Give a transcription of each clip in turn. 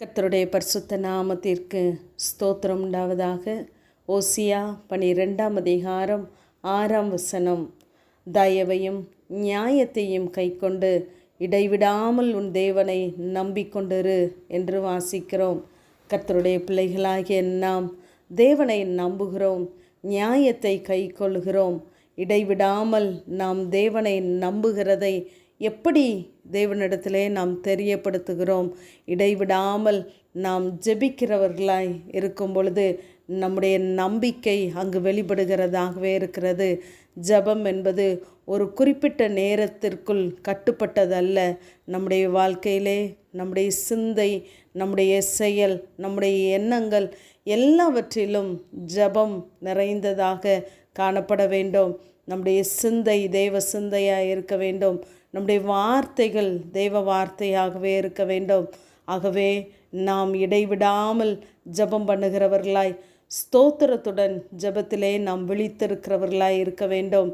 கர்த்தருடைய பரிசுத்த நாமத்திற்கு ஸ்தோத்திரம் உண்டாவதாக. ஓசியா பனிரெண்டாம் அதிகாரம் ஆறாம் வசனம். தயவையும் நியாயத்தையும் கைக்கொண்டு இடைவிடாமல் உன் தேவனை நம்பிக்கொண்டிரு என்று வாசிக்கிறோம். கத்தருடைய பிள்ளைகளாகிய நாம் தேவனை நம்புகிறோம் நியாயத்தை கைக்கொள்கிறோம் இடைவிடாமல் நாம் தேவனை நம்புகிறதை எப்படி தேவனிடத்திலே நாம் தெரியப்படுத்துகிறோம்? இடைவிடாமல் நாம் ஜெபிக்கிறவர்களாய் இருக்கும் பொழுது நம்முடைய நம்பிக்கை அங்கு வெளிப்படுகிறதாகவே இருக்கிறது. ஜெபம் என்பது ஒரு குறிப்பிட்ட நேரத்திற்குள் கட்டுப்பட்டதல்ல. நம்முடைய வாழ்க்கையிலே நம்முடைய சிந்தை நம்முடைய செயல் நம்முடைய எண்ணங்கள் எல்லாவற்றிலும் ஜெபம் நிறைந்ததாக காணப்பட வேண்டும். நம்முடைய சிந்தை தெய்வ சிந்தையாக இருக்க வேண்டும். நம்முடைய வார்த்தைகள் தெய்வ வார்த்தையாகவே இருக்க வேண்டும். ஆகவே நாம் இடைவிடாமல் ஜெபம் பண்ணுகிறவர்களாய் ஸ்தோத்திரத்துடன் ஜெபத்திலே நாம் விழித்திருக்கிறவர்களாய் இருக்க வேண்டும்.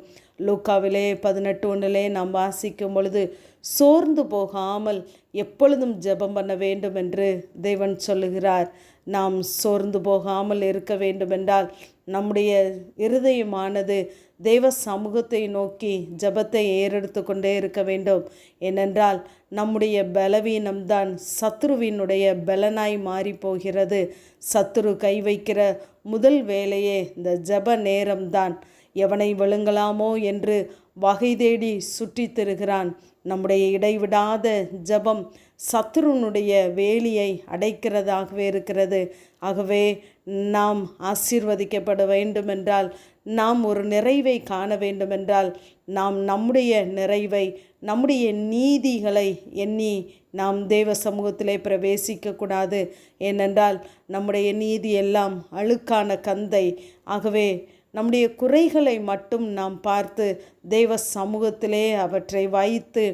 லூக்காவிலே பதினெட்டு ஒன்றிலே நாம் வாசிக்கும் பொழுது சோர்ந்து போகாமல் எப்பொழுதும் ஜெபம் பண்ண வேண்டும் என்று தேவன் சொல்லுகிறார். நாம் சோர்ந்து போகாமல் இருக்க வேண்டுமென்றால் நம்முடைய இருதயமானது தேவ சமூகத்தை நோக்கி ஜபத்தை ஏறெடுத்து கொண்டே இருக்க வேண்டும். ஏனென்றால் நம்முடைய பலவீனம்தான் சத்ருவினுடைய பலனாய் மாறி போகிறது சத்ரு கை வைக்கிற முதல் வேலையே இந்த ஜப நேரம்தான். எவனை விழுங்கலாமோ என்று வகை தேடி சுற்றித் திருகிறான். நம்முடைய இடைவிடாத ஜபம் சத்ருனுடைய வேலியை அடைக்கிறதாகவே இருக்கிறது. ஆகவே நாம் ஆசீர்வதிக்கப்பட வேண்டுமென்றால் நாம் ஒரு நிறைவை காண வேண்டுமென்றால் நாம் நம்முடைய நிறைவை நம்முடைய நீதிகளை எண்ணி நாம் தேவ சமூகத்திலே பிரவேசிக்கக்கூடாது. ஏனென்றால் நம்முடைய நீதி எல்லாம் அழுக்கான கந்தை. ஆகவே நம்முடைய குறைகளை மட்டும் நாம் பார்த்து தெய்வ சமூகத்திலே அவற்றை வைத்து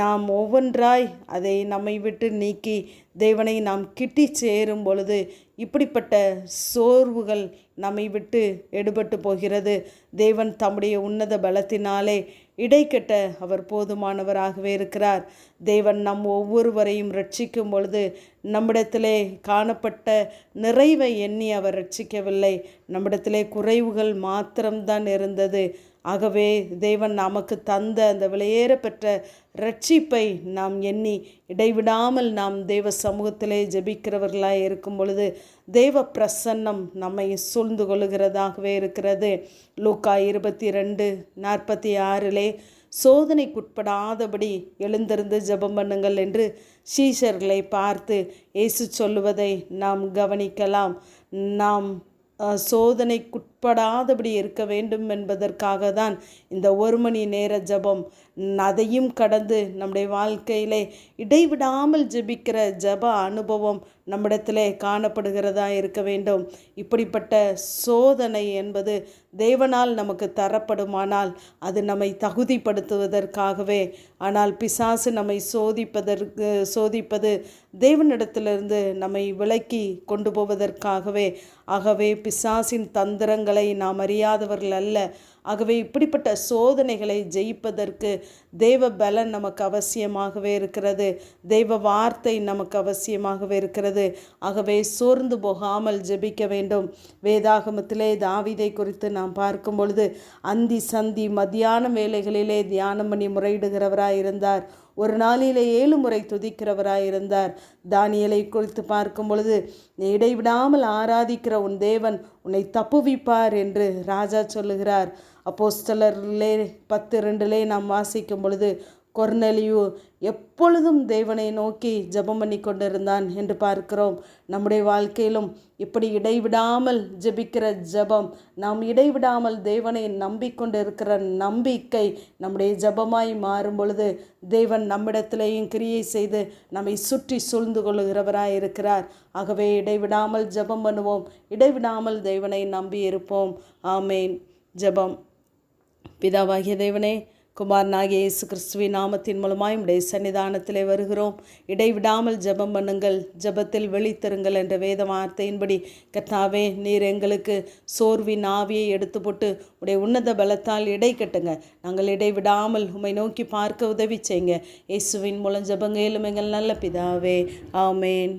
நாம் ஒவ்வொன்றாய் அதை நம்மை விட்டு நீக்கி தேவனை நாம் கிட்டி சேரும் பொழுது இப்படிப்பட்ட சோர்வுகள் நம்மை விட்டு எடுபட்டு போகிறது. தேவன் தம்முடைய உன்னத பலத்தினாலே இடைக்கட்ட அவர் போதுமானவராகவே இருக்கிறார். தேவன் நம் ஒவ்வொருவரையும் ரட்சிக்கும் பொழுது நம்மிடத்திலே காணப்பட்ட நிறைவை எண்ணி அவர் ரட்சிக்கவில்லை நம்மிடத்திலே குறைவுகள் மாத்திரம்தான் இருந்தது. ஆகவே தேவன் நமக்கு தந்த அந்த விலையேற பெற்ற ரட்சிப்பை நாம் எண்ணி இடைவிடாமல் நாம் தேவ சமூகத்திலே ஜபிக்கிறவர்களாக இருக்கும் பொழுது தேவ பிரசன்னம் நம்மை சூழ்ந்து கொள்ளுகிறதாகவே இருக்கிறது. லூக்கா இருபத்தி ரெண்டு நாற்பத்தி ஆறிலே சோதனைக்குட்படாதபடி எழுந்திருந்து ஜெபம் பண்ணுங்கள் என்று சீஷர்களை பார்த்து இயேசு சொல்லுவதை நாம் கவனிக்கலாம். நாம் சோதனைக்குட் உட்படாதபடி இருக்க வேண்டும் என்பதற்காக தான் இந்த ஒரு மணி நேர ஜபம். அதையும் கடந்து நம்முடைய வாழ்க்கையிலே இடைவிடாமல் ஜெபிக்கிற ஜப அனுபவம் நம்மிடத்திலே காணப்படுகிறதா இருக்க வேண்டும். இப்படிப்பட்ட சோதனை என்பது தேவனால் நமக்கு தரப்படுமானால் அது நம்மை தகுதிப்படுத்துவதற்காகவே. ஆனால் பிசாசு நம்மை சோதிப்பதற்கு சோதிப்பது தேவனிடத்திலிருந்து நம்மை விலக்கி கொண்டு போவதற்காகவே. ஆகவே பிசாசின் தந்திரங்கள் நாம் அறியாதவர்கள் அல்ல. ஆகவே இப்படிப்பட்ட சோதனைகளை ஜெயிப்பதற்கு தெய்வ பலன் நமக்கு அவசியமாகவே இருக்கிறது. தெய்வ வார்த்தை நமக்கு அவசியமாகவே இருக்கிறது. ஆகவே சோர்ந்து போகாமல் ஜெபிக்க வேண்டும். வேதாகமத்திலே தாவிதை குறித்து நாம் பார்க்கும் பொழுது அந்தி சந்தி மத்தியான வேலைகளிலே தியானம் பண்ணி முறையிடுகிறவராய் இருந்தார் ஒரு நாளிலே ஏழு முறை துதிக்கிறவராயிருந்தார். தானியலை குறித்து பார்க்கும் பொழுது நீ இடைவிடாமல் ஆராதிக்கிற உன் தேவன் உன்னை தப்புவிப்பார் என்று ராஜா சொல்லுகிறார். அப்போஸ்தலர்லே பத்து ரெண்டுலே நாம் வாசிக்கும் பொழுது கொர்னலியு எப்பொழுதும் தேவனை நோக்கி ஜெபம் பண்ணி கொண்டிருந்தான் என்று பார்க்கிறோம். நம்முடைய வாழ்க்கையிலும் இப்படி இடைவிடாமல் ஜெபிக்கிற ஜெபம் நாம் இடைவிடாமல் தேவனை நம்பிக்கொண்டு இருக்கிற நம்பிக்கை நம்முடைய ஜெபமாய் மாறும் பொழுது தேவன் நம்மிடத்திலேயும் கிரியை செய்து நம்மை சுற்றி சூழ்ந்து கொள்கிறவராய் இருக்கிறார். ஆகவே இடைவிடாமல் ஜெபம் பண்ணுவோம். இடைவிடாமல் தேவனை நம்பி இருப்போம். ஆமேன். ஜெபம். பிதாவாகிய தேவனே குமாரனாகிய இயேசு கிறிஸ்துவின் நாமத்தின் மூலமாய் உடைய சன்னிதானத்திலே வருகிறோம். இடைவிடாமல் ஜெபம் பண்ணுங்கள் ஜெபத்தில் வெளித்தருங்கள் என்ற வேத வார்த்தையின்படி கர்த்தாவே நீர் எங்களுக்கு சோர்வின் ஆவியை எடுத்து போட்டு உடைய உன்னத பலத்தால் இடை கட்டுங்க. நாங்கள் இடைவிடாமல் உம்மை நோக்கி பார்க்க உதவி செய்யுங்க. இயேசுவின் மூலம் ஜபங்கையிலும் எங்கள் நல்ல பிதாவே. ஆமேன்.